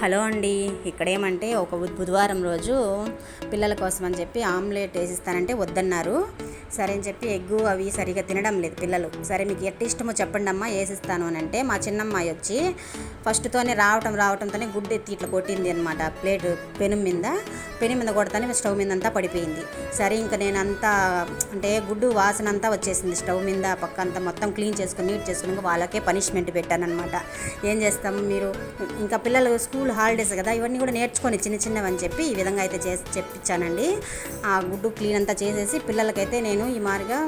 Hello అండి. ఇక్కడ ఏమంటే ఒక బుధవారం రోజు పిల్లల కోసం అని చెప్పి ఆమ్లెట్ వేసిస్తానంటే వద్దన్నారు. సరే అని చెప్పి ఎగ్గు అవి సరిగా తినడం లేదు పిల్లలు. సరే మీకు ఎట్టి ఇష్టమో చెప్పండి అమ్మా వేసిస్తాను అని అంటే మా చిన్నమ్మాయి వచ్చి ఫస్ట్తోనే రావటం రావటంతోనే గుడ్డు ఎత్తి ఇట్లా కొట్టింది అనమాట ప్లేట్ పెను మీద పెను మీద కొడతానే స్టవ్ మీద అంతా పడిపోయింది. సరే ఇంకా నేను అంతా అంటే గుడ్డు వాసన అంతా వచ్చేసింది స్టవ్ మీద పక్క అంతా మొత్తం క్లీన్ చేసుకుని నీట్ చేసుకుని వాళ్ళకే పనిష్మెంట్ పెట్టానమాట ఏం చేస్తాం మీరు? ఇంకా పిల్లలు స్కూల్ హాలిడేస్ కదా ఇవన్నీ కూడా నేర్చుకొని చిన్న చిన్నవి అని చెప్పి ఈ విధంగా అయితే చేసి చెప్పించానండి. ఆ గుడ్డు క్లీన్ అంతా చేసేసి పిల్లలకైతే నేను నేను ఈ మారిగా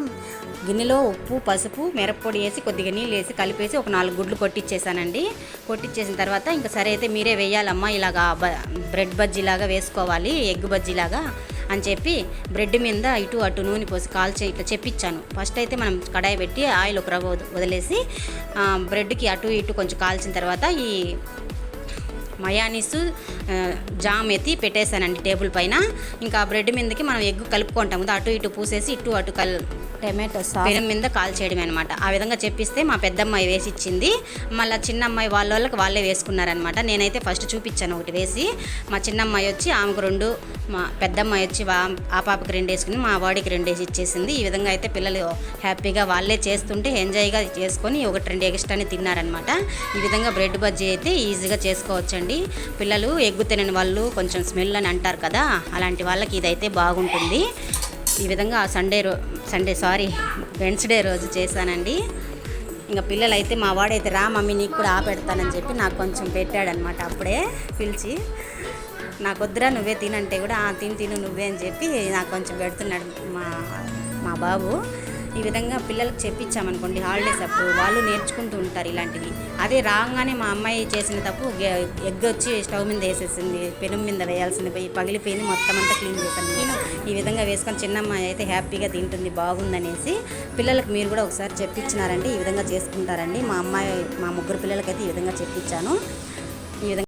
గిన్నెలో ఉప్పు పసుపు మిరప్పొడి వేసి కొద్దిగా నీళ్ళు వేసి కలిపేసి ఒక నాలుగు గుడ్లు కొట్టించేసానండి కొట్టించేసిన తర్వాత ఇంకా సరే అయితే మీరే వేయాలమ్మా ఇలాగా బ- బ్రెడ్ బజ్జీలాగా వేసుకోవాలి ఎగ్ బజ్జీలాగా అని చెప్పి బ్రెడ్ మీద ఇటు అటు నూనె పోసి కాల్చే ఇట్లా చెప్పించాను ఫస్ట్ అయితే మనం కడాయి పెట్టి ఆయిల్ ఒక రవ్వ వదిలేసి బ్రెడ్కి అటు ఇటు కొంచెం కాల్చిన తర్వాత ఈ మయానీస్ ఆ, జామ్ ఎత్తి పెట్టేశానండి టేబుల్ పైన. ఇంకా బ్రెడ్ మీదకి మనం ఎగ్ కలుపుకుంటాం కదా అటు ఇటు పూసేసి ఇటు అటు కల్ టమాటో పెనం మీద కాల్ చేయడమే అనమాట ఆ విధంగా చెప్పిస్తే మా పెద్దమ్మాయి వేసి ఇచ్చింది మళ్ళీ చిన్న అమ్మాయి వాళ్ళ వాళ్ళకి వాళ్ళే వేసుకున్నారనమాట నేనైతే ఫస్ట్ చూపించాను ఒకటి వేసి. మా చిన్నమ్మాయి వచ్చి ఆమెకు రెండు మా పెద్దమ్మాయి వచ్చి ఆ పాపకి రెండు వేసుకుని మా వాడికి రెండు వేసి ఇచ్చేసింది. ఈ విధంగా అయితే పిల్లలు హ్యాపీగా వాళ్ళే చేస్తుంటే ఎంజాయ్గా చేసుకొని ఒకటి రెండు ఎక్స్ట్రాని తిన్నారనమాట ఈ విధంగా బ్రెడ్ బజ్జీ అయితే ఈజీగా చేసుకోవచ్చండి. పిల్లలు ఎగ్గు తినని వాళ్ళు కొంచెం స్మెల్ అని అంటారు కదా అలాంటి వాళ్ళకి ఇదైతే బాగుంటుంది. ఈ విధంగా సండే రో సండే సారీ వెన్స్డే రోజు చేశానండి. ఇంకా పిల్లలైతే మా వాడైతే రా మమ్మీ నీకు కూడా ఆపెడతానని చెప్పి నాకు కొంచెం పెట్టాడనమాట అప్పుడే పిలిచి. నాకు వద్దురా నువ్వే తినంటే కూడా తిని తిను నువ్వే అని చెప్పి నాకు కొంచెం పెడుతున్నాడు మా మా బాబు. ఈ విధంగా పిల్లలకు చెప్పించామనుకోండి హాలిడేస్ అప్పుడు వాళ్ళు నేర్చుకుంటూ ఉంటారు ఇలాంటివి అదే రాగానే మా అమ్మాయి చేసిన తప్పు ఎగ్ వచ్చి స్టవ్ మీద వేసేసింది పెనం మీద వేయాల్సింది పోయి పగిలిపోయింది మొత్తం అంతా క్లీన్ చేశాను. నేను ఈ విధంగా వేసుకొని చిన్న అమ్మాయి అయితే హ్యాపీగా తింటుంది బాగుందనేసి పిల్లలకు మీరు కూడా ఒకసారి చెప్పించినారంటే ఈ విధంగా చేసుకుంటారండి. మా అమ్మాయి మా ముగ్గురు పిల్లలకైతే ఈ విధంగా చెప్పించాను ఈ విధంగా